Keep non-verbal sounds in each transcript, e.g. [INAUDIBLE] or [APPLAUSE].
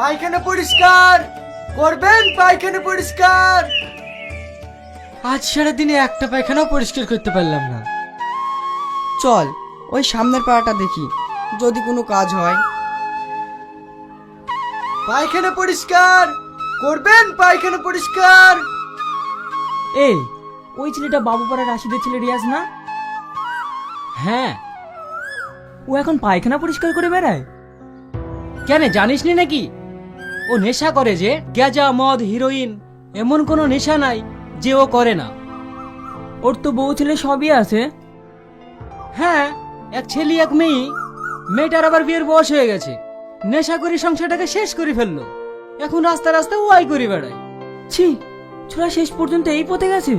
পায়খানা পরিষ্কার। করবেন পায়খানা পরিষ্কার। আজ সারাদিনে একটা পায়খানাও পরিষ্কার করতে পারলাম না। চল ওই সামনের পাড়াটা দেখি যদি কোনো কাজ হয়। পায়খানা পরিষ্কার। করবেন পায়খানা পরিষ্কার। এই ওই ছেলেটা বাবুপাড়া রাশিদের ছেলে রিয়াজ না? হ্যাঁ। ও এখন পায়খানা পরিষ্কার করে বেড়ায়? কেন জানিস নি নাকি? ও নেশা করে যে, গ্যাজা, মদ, হিরোইন, এমন কোনো নেশা নাই যে ও করে না। ওর তো বউ ছেলে সবই আছে। হ্যাঁ এক ছেলে, এক মেয়ে। মেয়েটার আবার বিয়ের বয়স হয়ে গেছে। নেশা করে সংসারটাকে শেষ করে ফেলল। এখন রাস্তা রাস্তা ওয়াই করে বেড়ায়। ছি, ছোড়া শেষ পর্যন্ত এই পথে গেছে?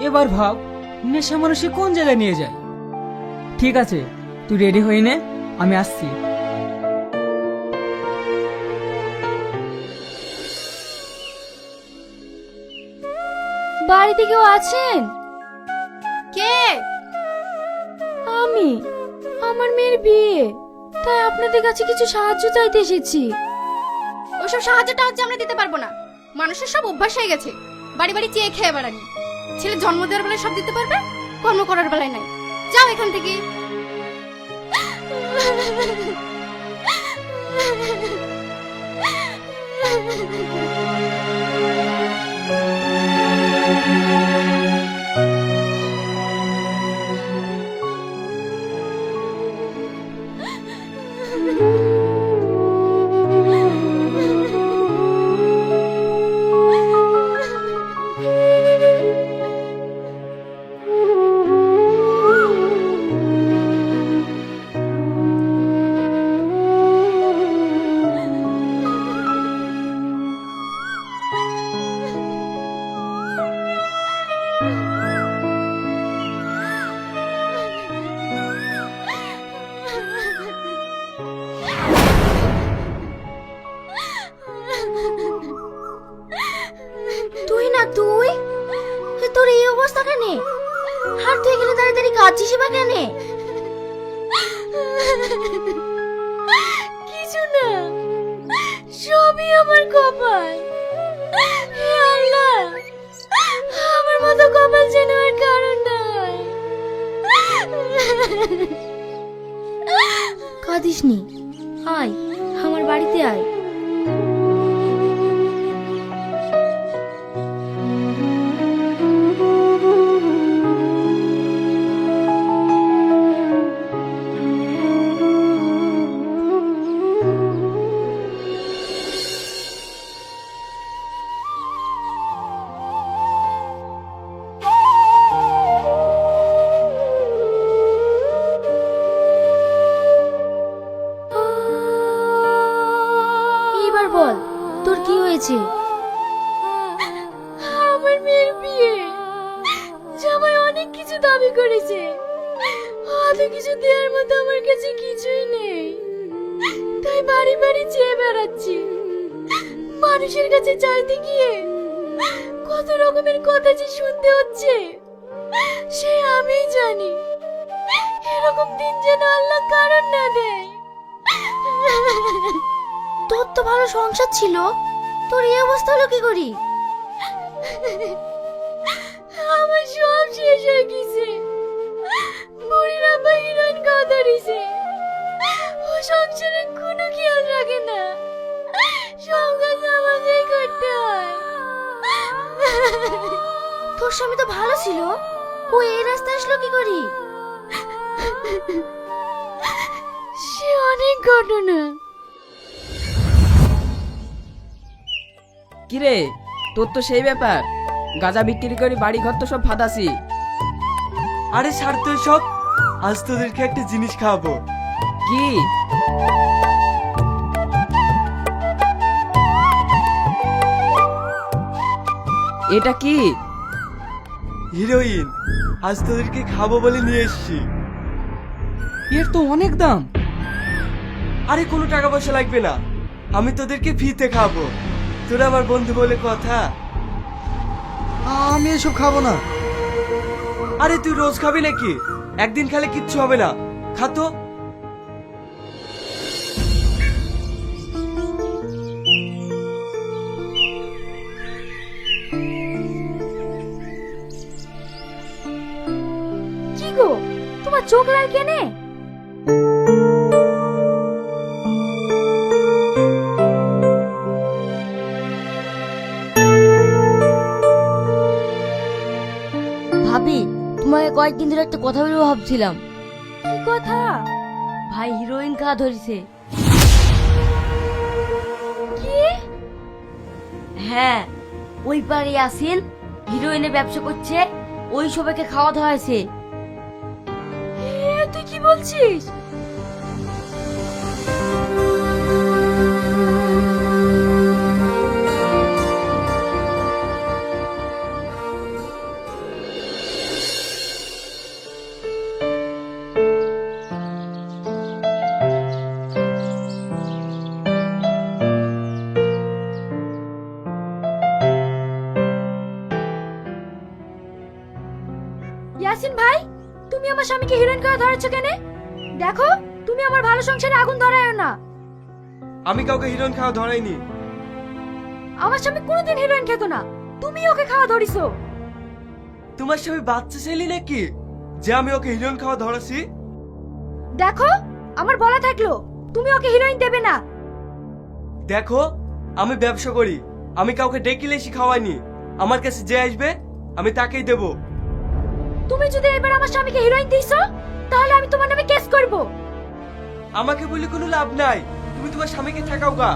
এবার ভাব, নেশা মানুষকে কোন জায়গায় নিয়ে যায়? ঠিক আছে, তুই রেডি হয়ে নে, আমি আসছি। বাড়িতে কেউ আছেন? কে? আমি। আমার মেয়ের বিয়ে। তাই আপনাদের কাছে কিছু সাহায্য চাইতে এসেছি। ওসব সাহায্যটা হচ্ছে আমরা দিতে পারব না। মানুষের সব অভ্যাস হয়ে গেছে। বাড়ি বাড়ি চেয়ে খেয়ে বেড়ানি ছেলে জন্ম দেওয়ার বেলায় সব দিতে পারবে কর্ম করার বেলায় নাই। যাও এখান থেকে। [LAUGHS] সে আমিই জানি। এরকম দিন যেন আল্লাহ কারণ না দেয়। তোর তো ভালো সংসার ছিল। তোর এই অবস্থা হলো কি করি? আমার সব শেষ হয়ে গেছে। বুড়ির আব্বা হিরোইন খাওয়া ধরিছে ও সংসারে কোনো খেয়াল রাখে না। সব কাজ আমাকেই করতে হয়। তোর স্বামী তো ভালো ছিল। ও এই রাস্তায় আসলো কি করি? সে অনেক ঘটনা। কিরে তোর তো সেই ব্যাপার। গাঁজা বিক্রি করে বাড়ি ঘর তো সব ফাদাসি। আরে ছাড় তো সব আজ তোদেরকে একটা জিনিস খাওয়াবো। কি? এটা কি? হিরোইন আজ তোদেরকে খাব বলে নিয়ে এসছি। এর তো অনেক দাম। আরে কোনো টাকা পয়সা লাগবে না। আমি তোদেরকে ফিতে খাব। তোরা আমার বন্ধু বলে কথা। আমি এসব খাব না। আরে তুই রোজ খাবি নাকি? একদিন খেলে কিচ্ছু হবে না। খা তোমার চোখ লাল কেনে? ভাবি তোমাকে কয়েকদিন ধরে একটা কথা বলব ভাবছিলাম। কি কথা? ভাই হিরোইন খাওয়া ধরেছে। কি? হ্যাঁ ওই পারে আসেন হিরোইনের ব্যবসা করছে ওই সবাইকে খাওয়া তুই কি বলছিস আমি কাউকে হিরোইন খাওয়া ধরাইনি। আমার স্বামী কোনোদিন হিরোইন খেত না। তুমি ওকে খাওয়া ধরিছো। তোমার স্বামী বাচ্চা ছেলে নাকি? যে আমি ওকে হিরোইন খাওয়া ধরাছি? দেখো আমার বলা থাকল তুমি ওকে হিরোইন দেবে না। দেখো আমি ব্যবসা করি। আমি কাউকে ডেকে লেসি খাওয়াইনি। আমার কাছে যে আসবে আমি তাকেই দেব। তুমি যদি এবার আমার স্বামীকে হিরোইন দিছো তাহলে আমি তোমার নামে কেস করব। আমাকে বলে কোনো লাভ নাই। তুমি তোমার স্বামীকে ঠেকাও গা।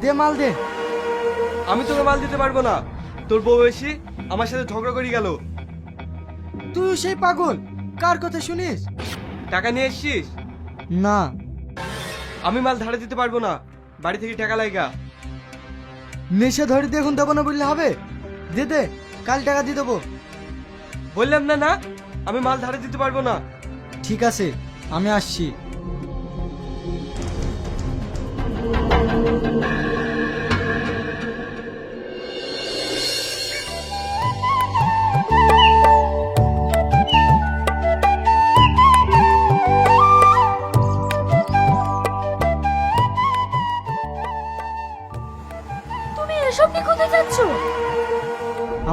দে মাল দে। আমি তোকে মাল দিতে পারব না। তোর বউ এসে আমার সাথে ঝগড়া করে গেল। তুই সেই পাগল। কার কথা শুনিস? টাকা নিয়ে এসছিস? না। আমি মাল ধারে দিতে পারব না। বাড়ি থেকে টাকা লাগা নেশা ধরে দিয়ে এখন দেবো না বললে হবে? দে দে কাল টাকা দিয়ে দেবো। বললাম না না আমি মাল ধারে দিতে পারব না। ঠিক আছে আমি আসছি।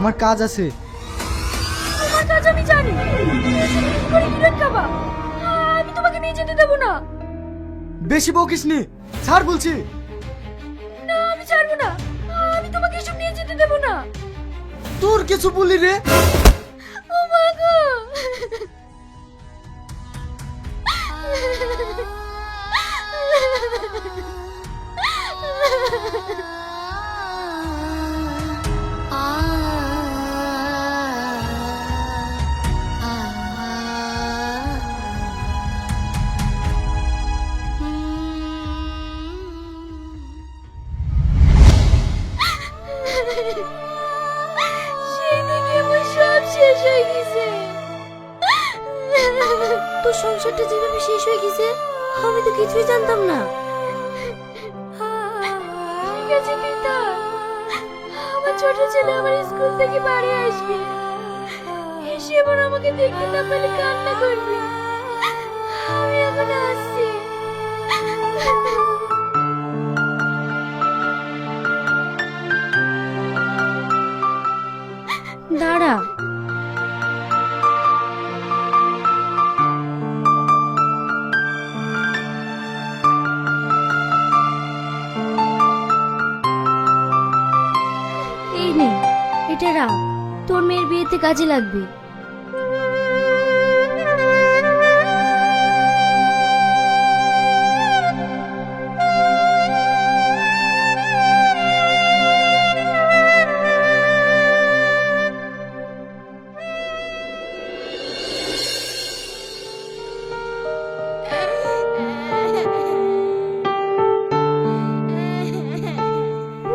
আমার কাজ আছে। তোমার কাজ আমি জানি। তুমি করে খাবা। আমি তোমাকে নিয়ে যেতে দেবো না। বেশি বকিস নি ছাড় বলছি। না আমি ছাড়বো না। আমি তোমাকে এসব নিয়ে যেতে দেবো না। তোর কিছু বলি রে। ও মা গো। সেই কিছুই জানতাম না। ঠিক আছে, পিতা। আমার ছোট ছেলে আমার স্কুল থেকে বাড়ি আসবে। এসে এবার আমাকে দেখতে না পেলে কান্না করবে। আমি এখন আসছি। কাজে লাগবে। [LAUGHS]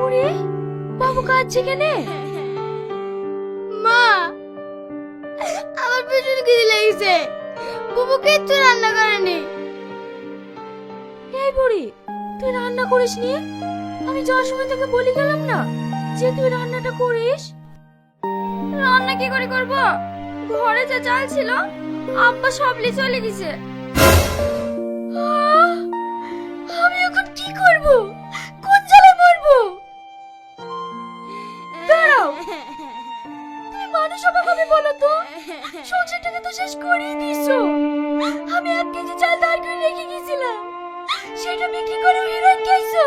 ওরে বাবু কাঁদছে কেনে? আমি যাওয়ার সময় তোকে গেলাম না যে তুই রান্নাটা করিস। রান্না কি করে করব? ঘরে যা চাল ছিল, আব্বা সব চলে গেছে। আমি এখন কি করব? কোন জালে মরব? দাঁড়াও। তুমি মানুষ বলো তো? সংসারটাকে তো শেষ করেই দিছো। আমি এক কেজি চাল দাঁড় করে রেখে গেছি সেটা বিক্রি করে হিরোইন খাইছো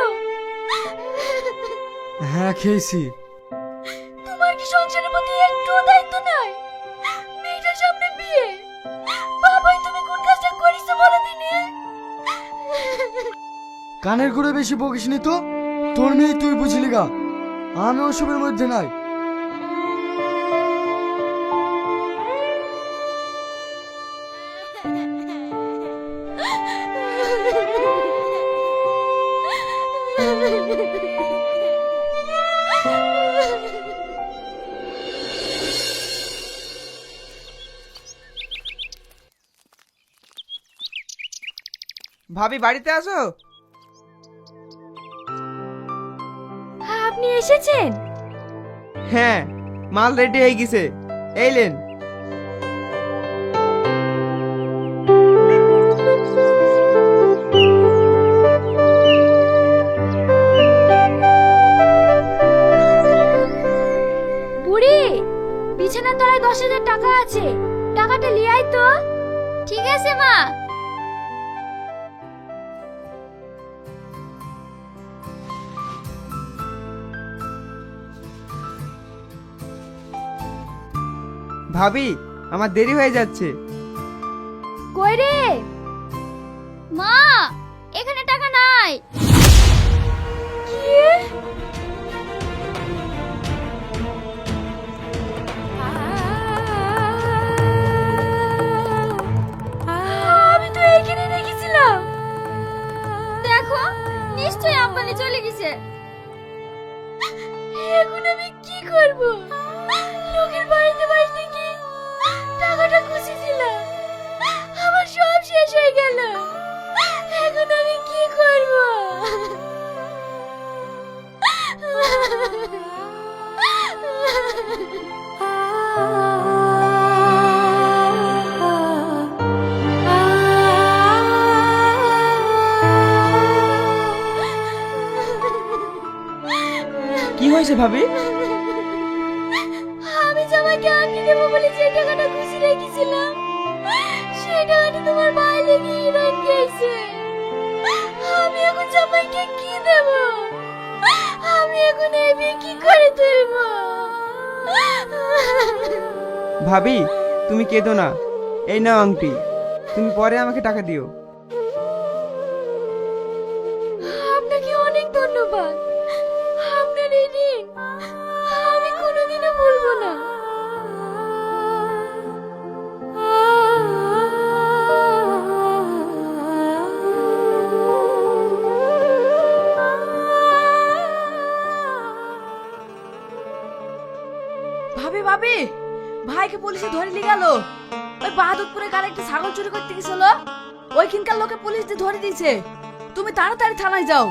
হ্যাঁ খেয়েছি। তোমার কি সংসারের প্রতি একটু দায়িত্ব নাই? মেয়েটার সামনে বিয়ে? বাবাই তুমি কোন কাজটা করিছো বলো দিনে? কানের করে বেশি বকিস নি তো? তোর মেয়ে তুই বুঝলি গা। আমি ওসবের মধ্যে নাই। ভাবি বাড়িতে আসো আপনি এসেছেন? হ্যাঁ মাল রেডি হয়ে গেছে। এইলেন বুড়ি বিছানার তলায় দশ হাজার টাকা আছে। টাকাটা লিয়াই তো। ঠিক আছে মা। ভাবি, আমার দেরি হয়ে যাচ্ছে। কই রে? মা, এখানে টাকা নাই। আমি তো দেখো, নিশ্চয়ই আম্বানি চলে গেছে। এখন আমি কি করব? লোকের বাড়িতে বাড়িতে শেষ হয়ে গেল। এখন আমি কি করব? কি হয়েছে ভাবি? ভাই লেগে হিরোইন গেছে আমি এখন জামাইকে কি দেব? আমি এখন এই বিয়ে কি করে তুলবো? ভাবি তুমি কেঁদো না। এই নাও আংটি। তুমি পরে আমাকে টাকা দিও। আপনাকে অনেক ধন্যবাদ। পুলিশে ধরে নিয়ে গেল। ওই বাহাদুরপুরে কার একটা ছাগল চুরি করতে গেছিল। ওইখানকার লোকে পুলিশ দিয়ে ধরে দিয়েছে। তুমি তাড়াতাড়ি থানায় যাও।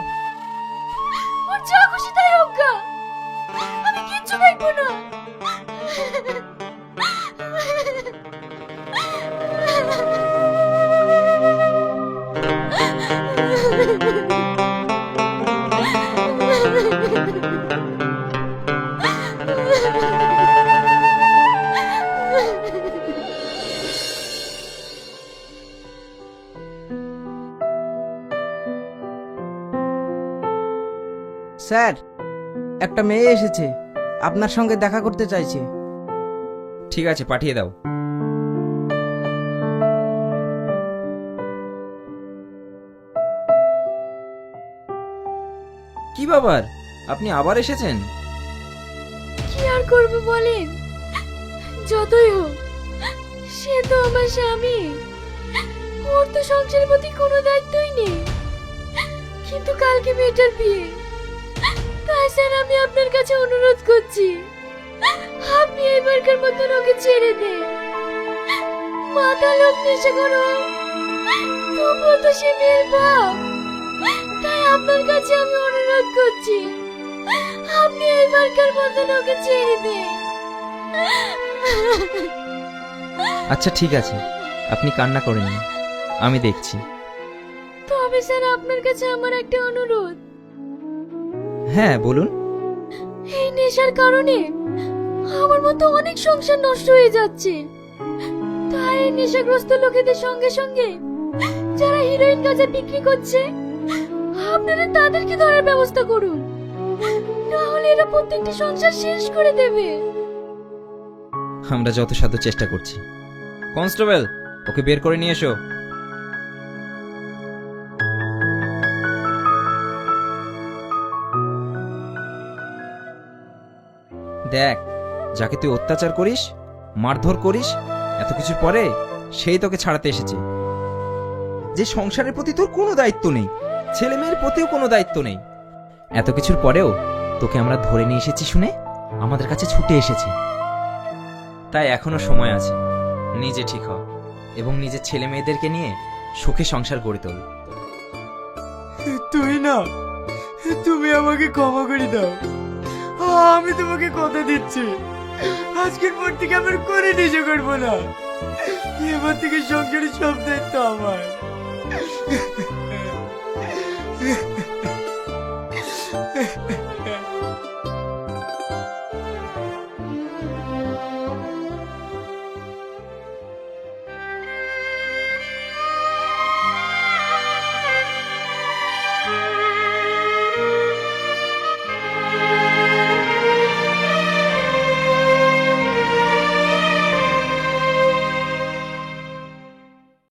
একটা মেয়ে এসেছে। আপনার সঙ্গে দেখা করতে চাইছে। ঠিক আছে পাঠিয়ে দাও। কি বাবার আপনি আবার এসেছেন? কি আর করব বলেন? যতই হোক সে তো আমার স্বামী। ওর তো সংসারের প্রতি কোনো দায়িত্বই নেই। কিন্তু কালকে মেয়েটার বিয়ে। স্যার আমি আপনার কাছে অনুরোধ করছি। আপনি এবারকার মতন ওকে ছেড়ে দেন। মাথা লোক নেশা করো তবুও তো সে মেয়ের বাপ। তাই আপনার কাছে আমি অনুরোধ করছি আপনি এবারকার মতন ওকে ছেড়ে দেন। আচ্ছা ঠিক আছে। আপনি কান্না করেন আমি দেখছি। তবে স্যার আপনার কাছে আমার একটা অনুরোধ। হ্যাঁ বলুন। এই নেশার কারণে আমার মতো অনেক সংসার নষ্ট হয়ে যাচ্ছে। তাই নেশাগ্রস্ত লোকেদের সঙ্গে সঙ্গে যারা হিরোইন গাঁজা বিক্রি করছে আপনারা তাদেরকে ধরার ব্যবস্থা করুন। নাহলে এরা প্রত্যেকটি সংসার শেষ করে দেবে। আমরা যত সাধ্য চেষ্টা করছি। কনস্টেবল ওকে বের করে নিয়ে এসো। দেখ, যাকে তুই অত্যাচার করিস, মারধর করিস, এত কিছুর পরে সেই তোকে ছাড়াতে এসেছে। যে সংসারের প্রতি তোর কোনো দায়িত্ব নেই, ছেলে মেয়ের প্রতিও কোনো দায়িত্ব নেই। এত কিছুর পরেও তোকে আমরা ধরে নিয়ে এসেছি শুনে আমাদের কাছে ছুটে এসেছে। তাই এখনও সময় আছে, নিজে ঠিক হ এবং নিজের ছেলে মেয়েদেরকে নিয়ে সুখে সংসার গড়ে তোল। তুই না, তুমি আমাকে ক্ষমা করে দাও। আমি তোমাকে কথা দিচ্ছি। আজকের পর থেকে আমার করে নিজে করব না। এবার থেকে সংসারের সব দায়িত্ব আমার।